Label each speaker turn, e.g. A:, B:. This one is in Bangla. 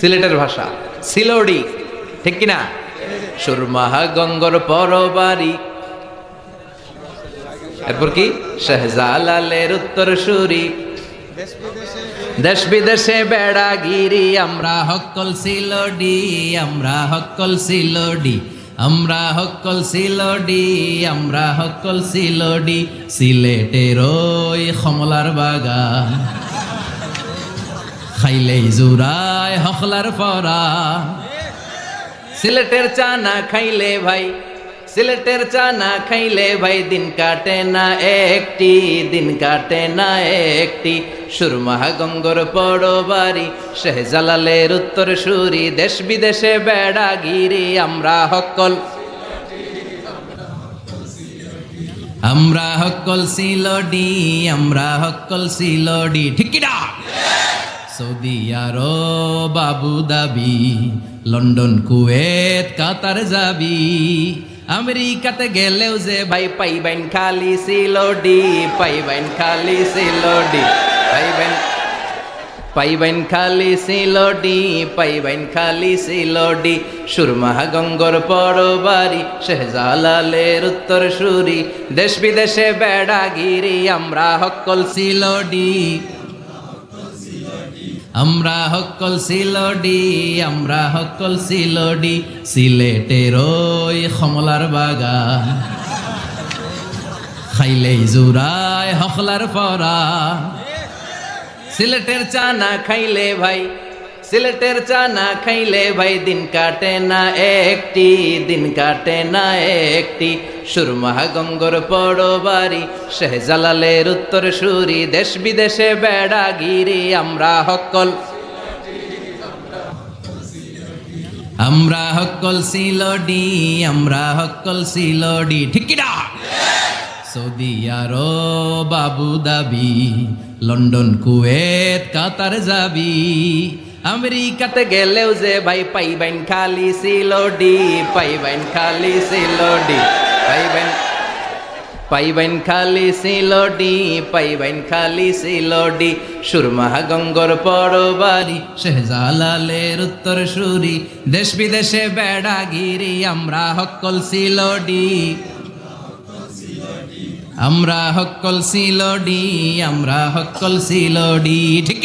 A: সিলেটের ভাষা। সিলোডি, ঠিক কিনা? সুরমাহা গঙ্গর পরবারি। এরপর কি? শাহজালালের উত্তর সুরি দেশ বিদেশে বেড়াগিরি, আমরা হকল সিলোডি, আমরা হকল সিলোডি, আমরা হকল সিলোডি, আমরা হকল সিলোডি। সিলেটের ওই কমলার বাগান। খাইলেই জুরায় হকলার পরা সিলেটের চা না খাইলে ভাই, সিলেটের চা না খাইলে ভাই, দিন কাটে না একটি, দিন কাটে না একটি। সুরমাহা গঙ্গর পড়ো বাড়ি শেহজালালের উত্তর সুরি, দেশ বিদেশে বেড়াগিরি, আমরা হকল। আমরা হকল সিলডি, আমরা হকল সিলডি ঠিকিরা সৌদি আরব আবু দাবি লন্ডন, কুয়েত, কাতার যাবি। আমেরিকাতে গেলেও যে ভাই পাইবেন খালি সিলোডি, পাইবেন খালি সিলোডি, পাইবেন পাইবেন খালি সিলোডি, পাইবেন খালি সিলোডি। সুরমাহা গঙ্গর পরবারি, শেহজালালের উত্তর সুরি। দেশ বিদেশে বেড়াগিরি, আমরা হকল সিলোডি। আমরা হকল সিলডি, আমরা হকল সিলডি, সিলেটের ওই কমলার বাগান। খাইলেই জুরায় হকলার পরা। সিলেটের চা না খাইলে ভাই, সিলেটের চা না খাইলে ভাই, দিন কাটে না একটি, দিন কাটে না একটি। সুরমাহা গঙ্গর পড়ো বাড়ি শেহজালালের উত্তর সুরি, দেশ বিদেশে বেড়াগিরি আমরা হকল। আমরা হকল সিলডি, আমরা হকল সিলডি ঠিকিরা সৌদি আরব আবু দাবি লন্ডন, কুয়েত, কাতার যাবি। আমেরিকাতে গেলেও যে ভাই পাইবেন খালি সিলোডি পাইবেন খালি সিলোডি। পাইবেন পাইবেন খালি সিলোডি পাইবেন খালি সিলোডি সুরমাহা গঙ্গর পরবারি, শেহজালালের উত্তর সুরি দেশ বিদেশে বেড়াগিরি, আমরা হকল সিলোডি আমরা হকল সিলোডি আমরা হকল সিলোডি ঠিক